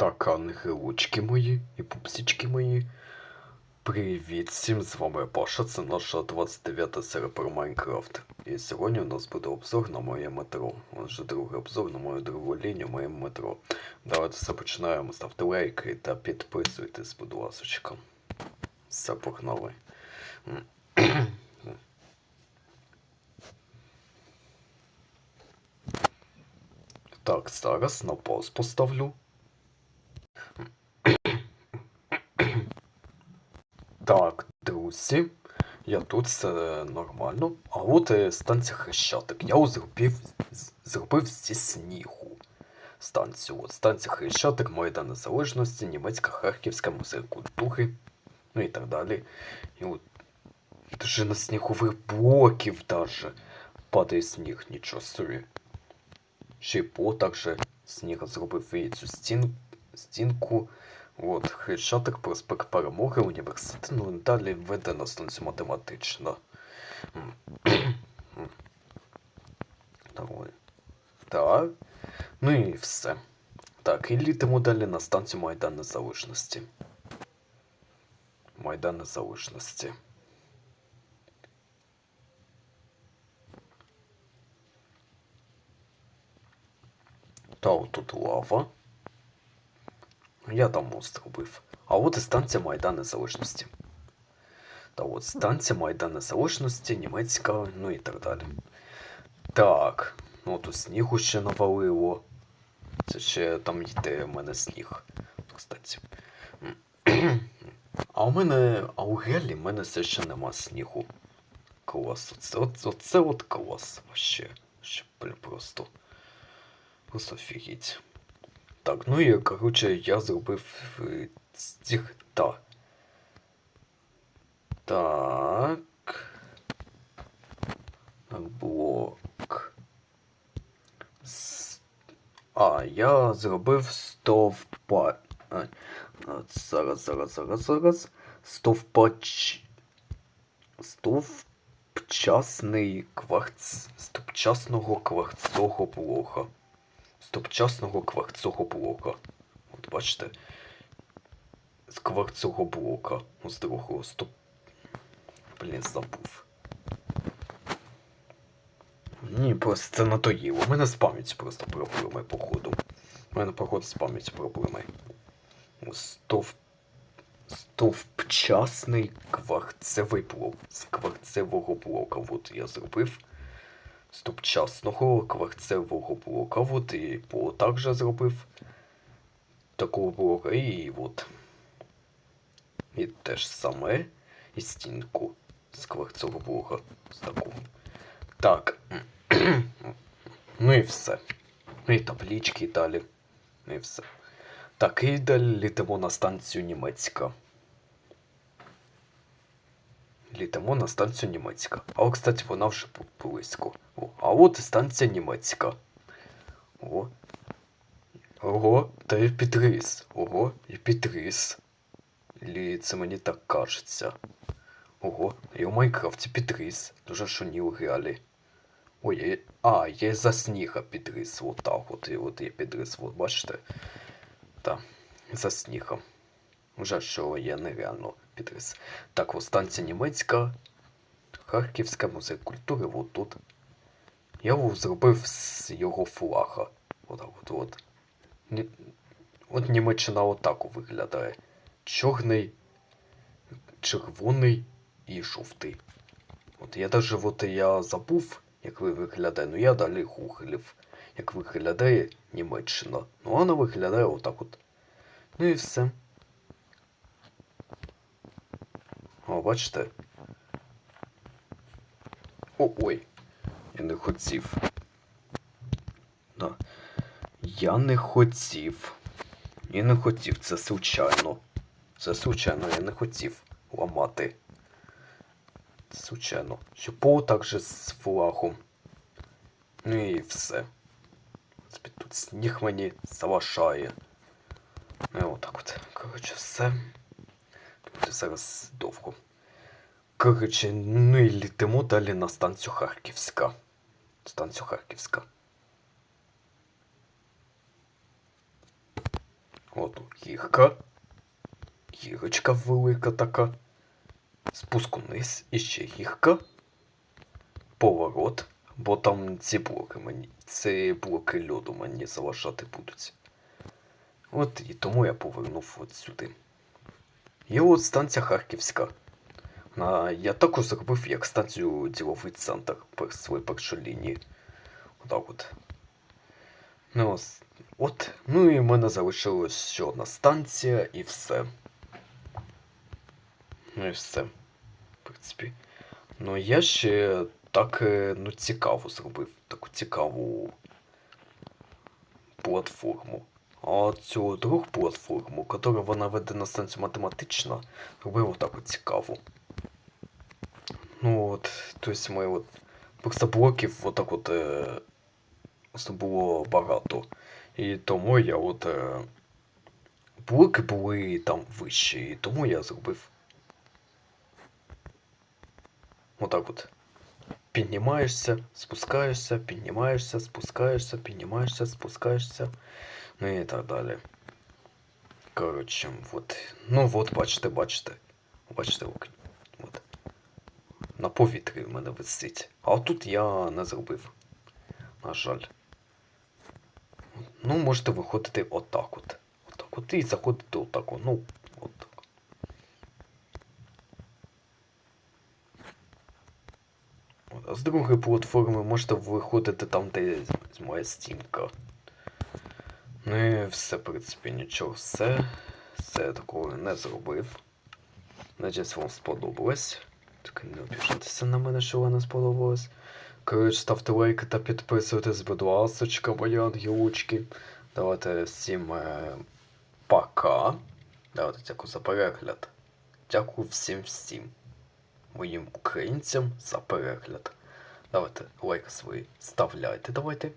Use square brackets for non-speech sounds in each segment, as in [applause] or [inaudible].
Так, ангелочки мої і пупсічки мої. Привіт всім, з вами Паша, це наша 29 серія про Майнкрафт. І сьогодні у нас буде обзор на моє метро. Отже, другий обзор на мою другу лінію моєму метро. Давайте все починаємо. Ставте лайки та підписуйтесь, будь ласочка. Все погнали. Так, зараз на пауз поставлю. Так, друзі, я тут все нормально. А от е, станція Хрещатик. Я зробив, зробив зі снігу. Станцію. От станція Хрещатик, Майдан Незалежності, Німецька Харківська музей культури, ну і так далі. І от даже на снігових блоків даже падає сніг, нічого собі. Ще й по также сніг зробив і цю стін, стінку. От, Хрещатик, проспект Перемоги, університет, ну далі введена станція математична. [clears throat] Так. Ну і все. Так, і літимо далі на станцію Майдан Незалежності. Майдан Незалежності. Та отут лава. Я там мост робив. А от і станція Майдан Незалежності. Та от станція Майдан Незалежності, німецька, ну і так далі. Так, ну тут снігу ще навалило. Це ще там йде в мене сніг. Кстати. [clears throat] А у мене, а у Гелі в мене все ще нема снігу. Клас. Оце, от, оце от клас. Вообще. Ще просто. Просто офігеть. Так, ну і коротше, я зробив е, цих. Та. Так. Блок. А, я зробив стовпа. Зараз, зараз, зараз, зараз. Стовпач. Стовпчасний кварц. Стовпчасного кварцового блока. Стопчасного кварцового блока. От бачите? З кварцового блока. З другого стоп. Блін, забув. Ні, просто це надоїло. У мене з пам'яттю просто проблеми, походу. У мене, походу, з пам'яттю проблеми. Стов... Стовпчасний кварцевий блок. З кварцевого блока. От я зробив стопчасного кварцевого блока. От і по також зробив такого блока. І от. І те ж саме. І стінку з кварцевого блока. З такого. Так. [clears throat] ну і все. Ну і таблички далі. Ну і все. Так, і далі літимо на станцію німецька. Літимо на станцію німецька. А от, кстати, вона вже близько. О, а от і станція німецька. О. Ого, та я підріс. Ого, підріс. Лі це мені так кажеться. Ого, я в Майнкрафті підріс. Дуже у реалі. Ой, а, я за сніга підріс. Вот так от. І от я підріс, от бачите? Та, за снігом. Вже що я нереально підріс. Так, от станція німецька. Харківська музей культури, от тут. Я зробив з його флага. От, от. Ні- От Німеччина отак виглядає. Чорний, червоний і жовтий. От я даже от я забув, як ви виглядає, ну я далі гуглив, як виглядає Німеччина. Ну вона виглядає отак от. Ну і все. О, бачите? О, ой. Я не хотів. Да. Я не хотів. Я не хотів, це случайно. Це случайно, я не хотів ламати. Случайно. Що пол також з флагом. Ну і все. Тут сніг мені залишає. Ну і отак от. Коротше, все. Зараз довго. Коротше, ну і літимо далі на станцію Харківська. Станцію Харківська. От, гірка, гірочка велика така, спуск униз, і ще гірка, поворот, бо там ці блоки мені, ці блоки льоду мені заважати будуть. От і тому я повернув от сюди. І от станція Харківська. Я також зробив як станцію діловий центр per своїй першій лінії. Отак от. Ну, от. Ну і в мене залишилась ще одна станція і все. Ну і все. В принципі. Ну я ще так ну, цікаво зробив. Таку цікаву платформу. Цю другу платформу, яка вона веде на станцію математична, робив отак от цікаво. Ну от, то есть ми от просто блоків отак от е, було багато. І тому я от е, блоки були там вищі, і тому я зробив. Отак от. Піднімаєшся, спускаєшся, піднімаєшся, спускаєшся, піднімаєшся, спускаєшся. Ну і так далі. Коротше, от. Ну от, бачите, бачите. Бачите, ок. От. На повітрі в мене висить. А тут я не зробив. На жаль. Ну, можете виходити отак от. Отак от і заходити отак от. Ну, отак. От, А з другої платформи можете виходити там, де моя стінка. Ну і все, в принципі, нічого, все. Все я такого не зробив. Надіюсь, вам сподобалось. Тільки не обіжайтеся на мене, що вам не сподобалось. Коротше, ставте лайки та підписуйтесь, будь ласочка, мої ангелочки. Давайте всім е, пока. Давайте дякую за перегляд. Дякую всім всім моїм українцям за перегляд. Давайте лайки свої ставляйте, давайте,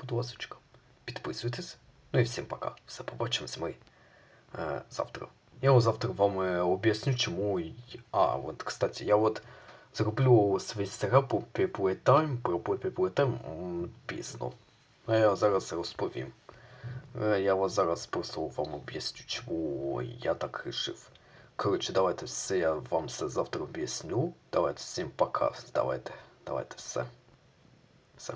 будь ласочка. Підписуйтесь. Ну і всім пока. Все, побачимось ми е, завтра. Я завтра вам е, об'ясню, чому. А, от, кстати, я от зроблю свій серіал по Playtime, про м, пізно. А я зараз розповім. Е, Я от зараз просто вам об'ясню, чому я так рішив. Коротше, давайте все, я вам все завтра об'ясню. Давайте всім пока. Давайте, давайте все. Все.